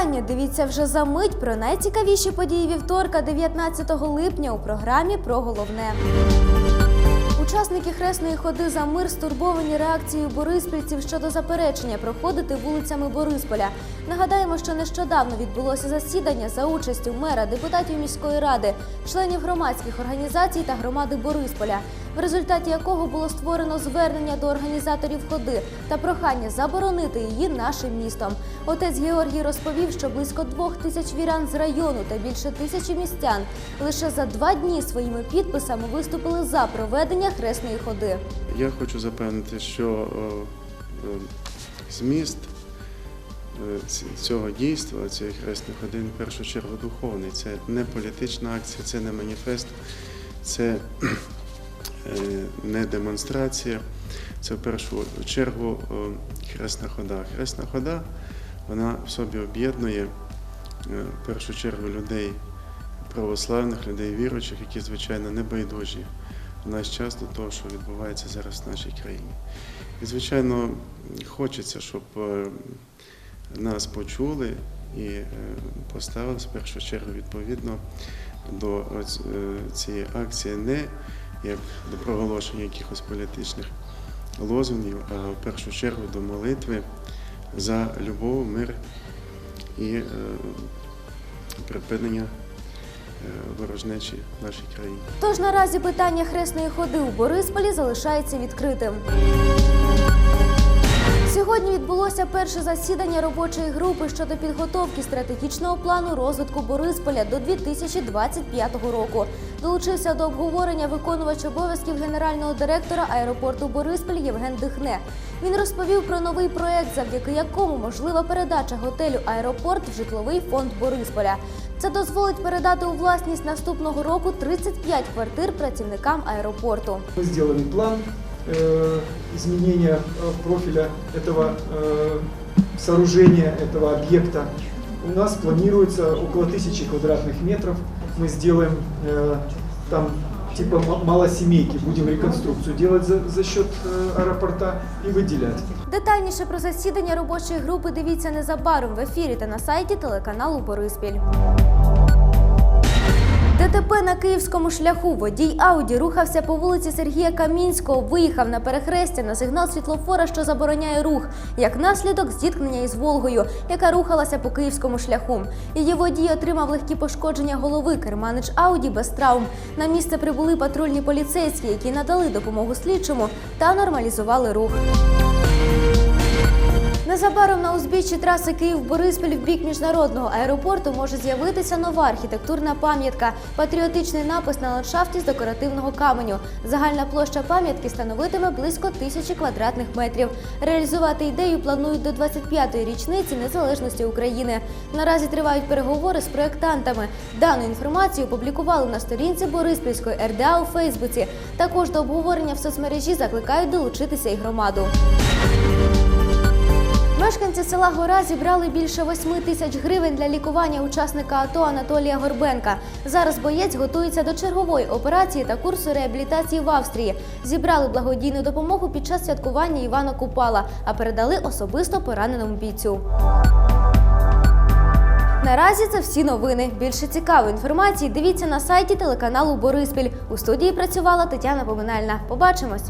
Дивіться вже за мить про найцікавіші події вівторка, 19 липня у програмі про головне. Учасники хресної ходи за мир стурбовані реакцією бориспільців щодо заперечення проходити вулицями Борисполя. Нагадаємо, що нещодавно відбулося засідання за участю мера, депутатів міської ради, членів громадських організацій та громади Борисполя, в результаті якого було створено звернення до організаторів ходи та прохання заборонити її нашим містом. Отець Георгій розповів, що близько двох тисяч вірян з району та більше тисячі містян лише за два дні своїми підписами виступили за проведення хресної ходи. Я хочу запевнити, що е, е, зміст е, цього дійства, цієї хресних годин, в першу чергу духовний. Це не політична акція, це не маніфест, це не демонстрація. Це в першу чергу хресна хода. Хресна хода вона в собі об'єднує в першу чергу людей православних, людей віруючих, які звичайно не байдужі в наш час до того, що відбувається зараз в нашій країні. І, звичайно, хочеться, щоб е, нас почули і е, поставилися в першу чергу відповідно до е, цієї акції не як до проголошення якихось політичних лозунгів, а в першу чергу до молитви за любов, мир і припинення ворожнечі в нашій країні. Тож наразі питання хресної ходи у Борисполі залишається відкритим. Сьогодні відбулося перше засідання робочої групи щодо підготовки стратегічного плану розвитку Борисполя до 2025 року. Долучився до обговорення виконувач обов'язків генерального директора аеропорту Бориспіль Євген Дихне. Він розповів про новий проект, завдяки якому можлива передача готелю аеропорт в житловий фонд Борисполя. Це дозволить передати у власність наступного року 35 квартир працівникам аеропорту. Мы сделали план э, изменения э, профиля этого э, сооружения, этого объекта. У нас планируется около тысячи квадратных метров. Мы сделаем э, там типа м- малосемейки, будем реконструкцию делать за, за счет э, аэропорта и выделять. Детальніше про засідання робочої групи дивіться незабаром в ефірі та на сайті телеканалу Бориспіль. ДТП на київському шляху. Водій Ауді рухався по вулиці Сергія Камінського, виїхав на перехрестя на сигнал світлофора, що забороняє рух. Як наслідок зіткнення із Волгою, яка рухалася по київському шляху. Її водій отримав легкі пошкодження голови. Керманич Ауді без травм. На місце прибули патрульні поліцейські, які надали допомогу слідчому та нормалізували рух. Незабаром на узбіччі траси Київ-Бориспіль в бік міжнародного аеропорту може з'явитися нова архітектурна пам'ятка, патріотичний напис на ландшафті з декоративного каменю. Загальна площа пам'ятки становитиме близько тисячі квадратних метрів. Реалізувати ідею планують до 25-ї річниці незалежності України. Наразі тривають переговори з проєктантами. Дану інформацію опублікували на сторінці Бориспільської РДА у Фейсбуці. Також до обговорення в соцмережі закликають долучитися і громаду. Мешканці села Гора зібрали більше 8 тисяч гривень для лікування учасника АТО Анатолія Горбенка. Зараз боєць готується до чергової операції та курсу реабілітації в Австрії. Зібрали благодійну допомогу під час святкування Івана Купала, а передали особисто пораненому бійцю. Наразі це всі новини. Більше цікавої інформації дивіться на сайті телеканалу Бориспіль. У студії працювала Тетяна Поминальна. Побачимось.